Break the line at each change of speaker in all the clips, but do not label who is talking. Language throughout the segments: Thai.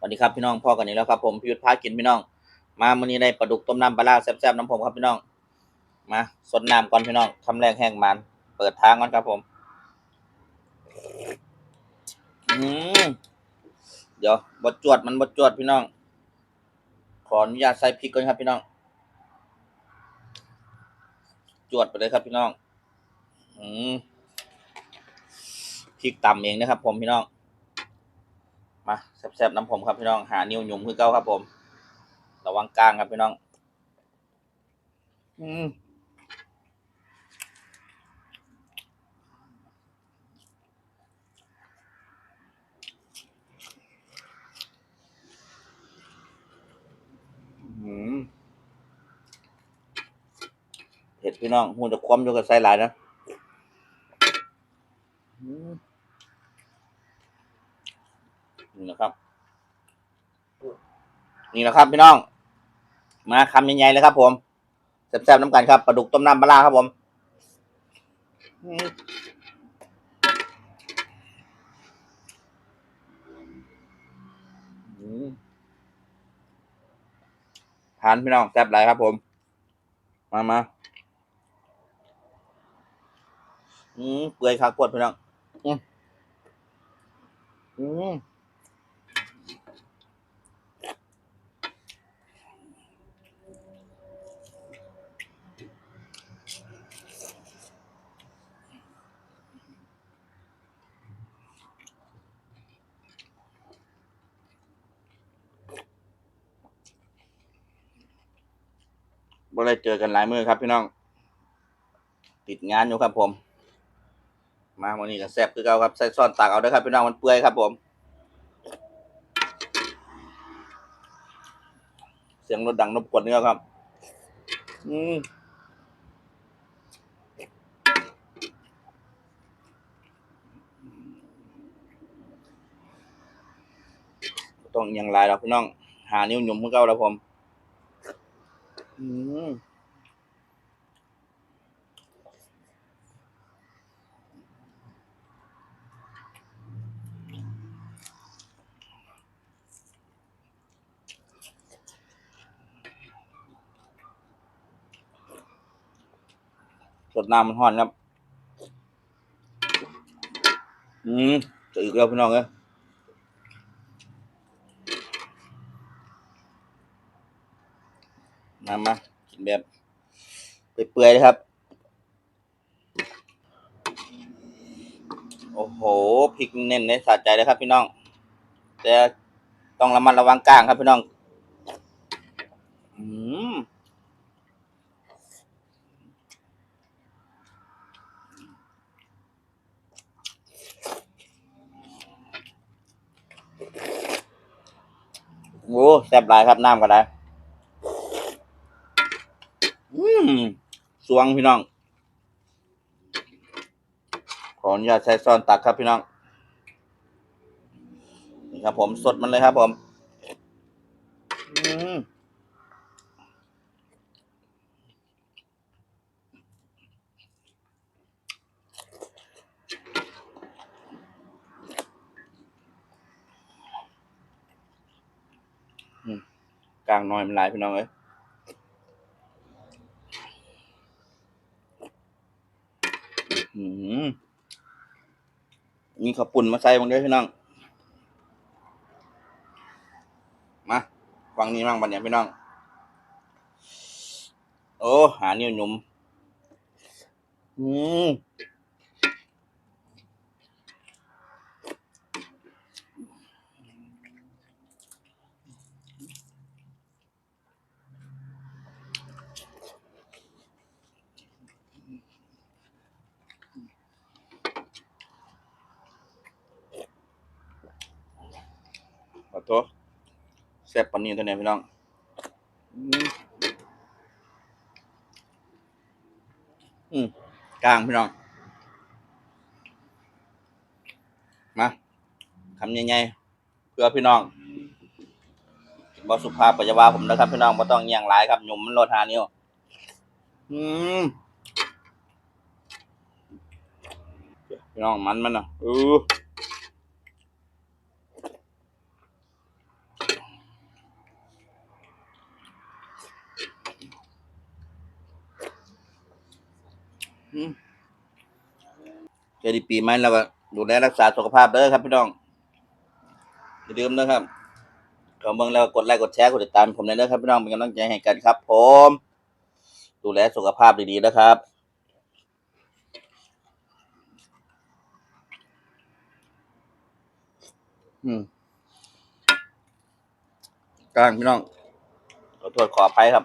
สวัสดีครับพี่น้องพ่อกันนี้แล้วครับผมพิยุทธพากินพี่น้อง มามื้อนี้ได้ปลาดุกต้มน้ำปลาร้าแซ่บๆน้ำผมครับพี่น้องมาสดน้ำก่อนพี่น้องคำแรกแห้งมันเปิดทางก่อนครับผมอืมเดี๋ยวบดจวดมันบดจวดพี่น้อง ขออนุญาตใส่พริกก่อนครับพี่น้อง จวดไปเลยครับพี่น้องอืมพริกต่ำเองนะครับผมพี่น้อง มาแซ่บๆน้ำผมครับพี่น้องหานิ้วหยุ่มคือเก้าครับผม ระวังกลางครับพี่น้อง อืมเผ็ดพี่น้องหูจะคว่ำอยู่กับไส้หลายนะ นี่นะครับ นี่นะครับพี่น้อง มาคำใหญ่ๆเลยครับ ผมแซ่บๆน้ำกันครับปลาดุกต้มน้ำปลาร้าครับผมทานพี่น้องแซ่บหลายครับผม มามาอืมเปื่อยคักปวดพี่น้องอืมอืม บ่ได้เจอกันหลายมือครับพี่น้อง ติดงานอยู่ครับผม มาวันนี้ก็แซ่บคือเก่าครับใส่ซ่อนตากเอาเด้ครับพี่น้องมันเปื่อยครับผม เสียงรถดังรบกวนเนื้อครับ อืมต้องยังหลายหรอกพี่น้อง หานิ้วหยุ่มคือเก่าแล้วผม อืมสดน้ำมันห่อนครับ อืมจะอีกแล้วพี่น้องเอ้ย มามากินแบบเปื่อยๆเลยครับ โอ้โหพริกเน้นในสะใจเลยครับพี่น้อง แต่ต้องระมัดระวังกลางครับพี่น้อง อืมโอ้แซ่บหลายครับน้ำก็ได้ อืม สวงพี่น้อง ขออนุญาตใช้ซ่อนตักครับพี่น้อง นี่ครับผมสดมันเลยครับผมกลางน้อยมันหลายพี่น้องเอ้ยอื มีข้าวปุ่นมาใส่บางเด้อพี่น้อง มาฟังนี้มั่งบันเนี่ยพี่น้อง โอ้ หานิ่งหนุ่มอืม ซ่บปานนี้ตัวเนี่ยพี่น้องอืมอืมกลางพี่น้องมาคำใหญ่ๆเพื่อพี่น้องบอสุภาพปัจจาวาผมนะครับ พี่น้องบ่ต้องเงี่ยงหลายครับหยุ่มมันโลดหานิ้วอืมพี่น้องมันมันอะเออ เจอดีปีใหม่แล้วก็ดูแลรักษาสุขภาพเด้อครับพี่น้องอย่าลืมนะครับขอเมืองแล้วก็กดไลค์กดแชร์กดติดตามผมเลยนะครับพี่น้องเป็นกำลังใจให้กันครับ ผม ดูแลสุขภาพดีๆนะครับอืมกลางพี่น้องขอโทษขออภัยครับ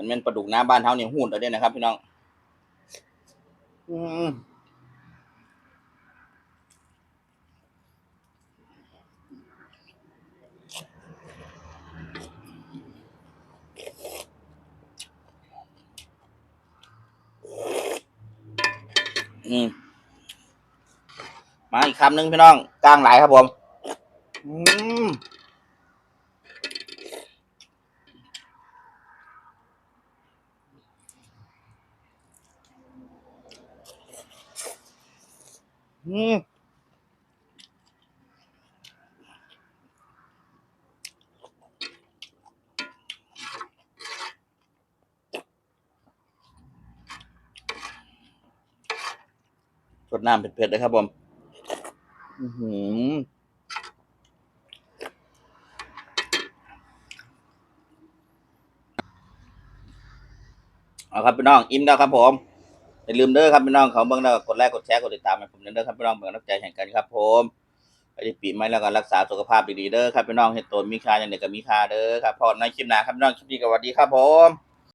มันเป็นปลาดุกหน้าบ้านเฮานี่หูดเอาเด้นะครับพี่น้องอืมมาอีกคำหนึ่งพี่น้องกลางหลายครับผม อืม อืมสดน้ำเผ็ดๆเลยครับผมอือหือเอาครับพี่น้อง อิ่มแล้วครับผม อย่าลืมเด้อครับพี่น้องเขาเบิ่งแล้วกดไลค์กดแชร์กดติดตามให้ผมเด้อครับพี่น้องเหมือนนักใจแห่งกันครับผมไอ้ปีใหม่แล้วก็รักษาสุขภาพดีๆเด้อครับพี่น้องเฮ็นตัวมีค่าอย่างเด็กก็มีค่าเด้อครับพอในคลิปหน้าครับพี่น้องคลิปนี้ก็สวัสดีครับผม